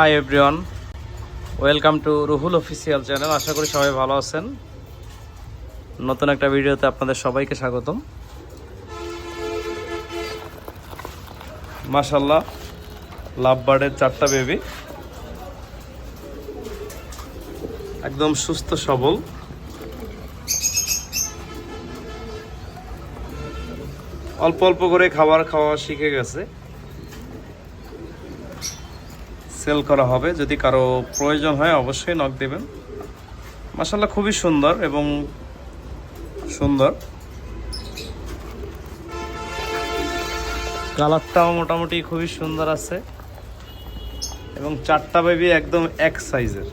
Hi everyone welcome to Ruhul official channel আশা করি সবাই ভালো আছেন। নতুন একটা ভিডিওতে আপনাদের সবাইকে স্বাগতম। মাশাল্লাহ লাভ বার্ডের চারটা বেবি একদম সুস্থ, সবল। অল্প অল্প করে খাবার খাওয়া শিখে গেছে। সেল করা হবে। যদি কারও প্রয়োজন হয়, অবশ্যই নক দেবেন। মাসাল্লাহ খুবই সুন্দর এবং সুন্দর। কালারটাও মোটামুটি খুবই সুন্দর আছে। এবং চারটা বেবি একদম এক সাইজের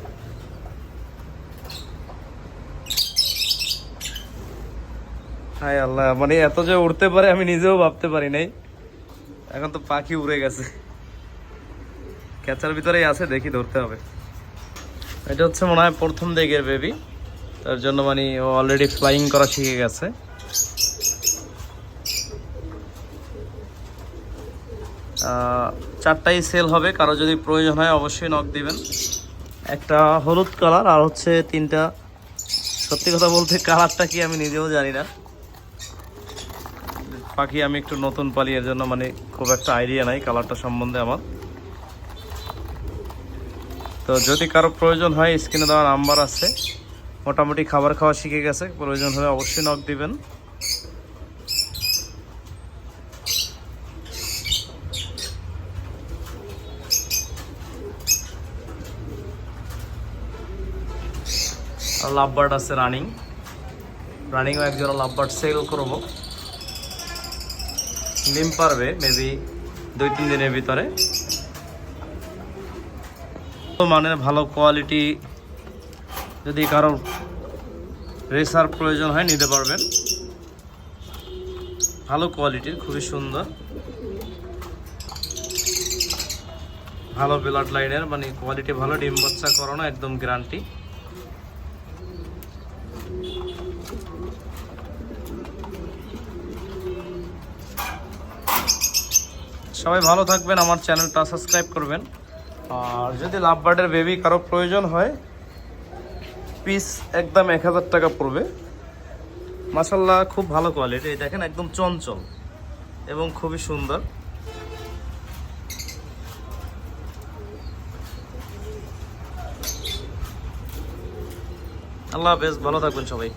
হাই আল্লাহ মানে এত যে উড়তে পারে আমি নিজেও ভাবতে পারি নাই। এখন তো পাখি উড়ে গেছে। ক্যাচার ভিতরেই আছে, দেখি ধরতে হবে। এটা হচ্ছে মনে হয় প্রথম দিকের বেবি তার জন্য মানে ও অলরেডি ফ্লাইং করা শিখে গেছে। চারটাই সেল হবে, কারও যদি প্রয়োজন হয় অবশ্যই নক দিবেন। একটা হলুদ কালার আর হচ্ছে তিনটা, সত্যি কথা বলতে কালারটা কি আমি নিজেও জানি না। পাখি আমি একটু নতুন পালি, এর জন্য মানে খুব একটা আইডিয়া নাই কালারটা সম্বন্ধে আমার। তো যদি কারও প্রয়োজন হয়, স্ক্রিনে দেওয়া নাম্বার আছে। মোটামুটি খাবার খাওয়া শিখে গেছে, প্রয়োজন হলে অবশ্যই নক দিবেন। লাভবার্ড আছে রানিং। রানিংও একজোড়া লাভবার্ড সেল করব। ডিম পারবে মেবি দুই, তিন দিনের ভিতরে। মানের, ভালো কোয়ালিটি যদি কারও রেসার প্রয়োজন হয়, নিতে পারবেন। ভালো কোয়ালিটির খুবই সুন্দর। ভালো ব্লাড লাইনের মানে কোয়ালিটি ভালো, ডিম বাচ্চা করানো, একদম গ্যারান্টি সবাই ভালো থাকবেন, আমার চ্যানেলটা সাবস্ক্রাইব করবেন। আর যদি লাভ বার্ডের বেবি কারও প্রয়োজন হয় পিস একদম এক হাজার টাকা পড়বে। মাসাল্লাহ খুব ভালো কোয়ালিটি এই দেখেন, একদম চঞ্চল এবং খুবই সুন্দর। আল্লাহ হাফেজ, ভালো থাকবেন সবাই।